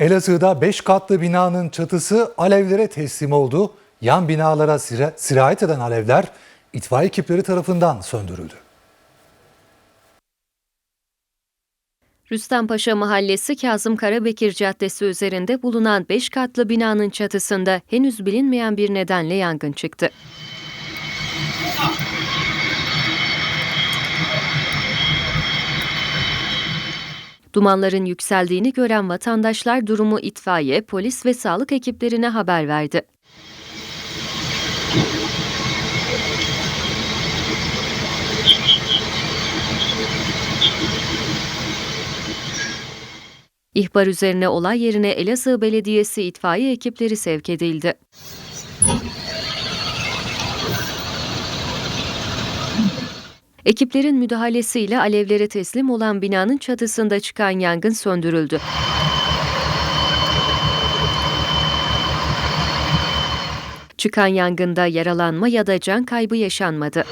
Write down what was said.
Elazığ'da 5 katlı binanın çatısı alevlere teslim oldu. Yan binalara sira- sirayet eden alevler itfaiye ekipleri tarafından söndürüldü. Rüstempaşa Mahallesi Kazım Karabekir Caddesi üzerinde bulunan 5 katlı binanın çatısında henüz bilinmeyen bir nedenle yangın çıktı. Dumanların yükseldiğini gören vatandaşlar durumu itfaiye, polis ve sağlık ekiplerine haber verdi. İhbar üzerine olay yerine Elazığ Belediyesi itfaiye ekipleri sevk edildi. Ekiplerin müdahalesiyle alevlere teslim olan binanın çatısında çıkan yangın söndürüldü. Çıkan yangında yaralanma ya da can kaybı yaşanmadı.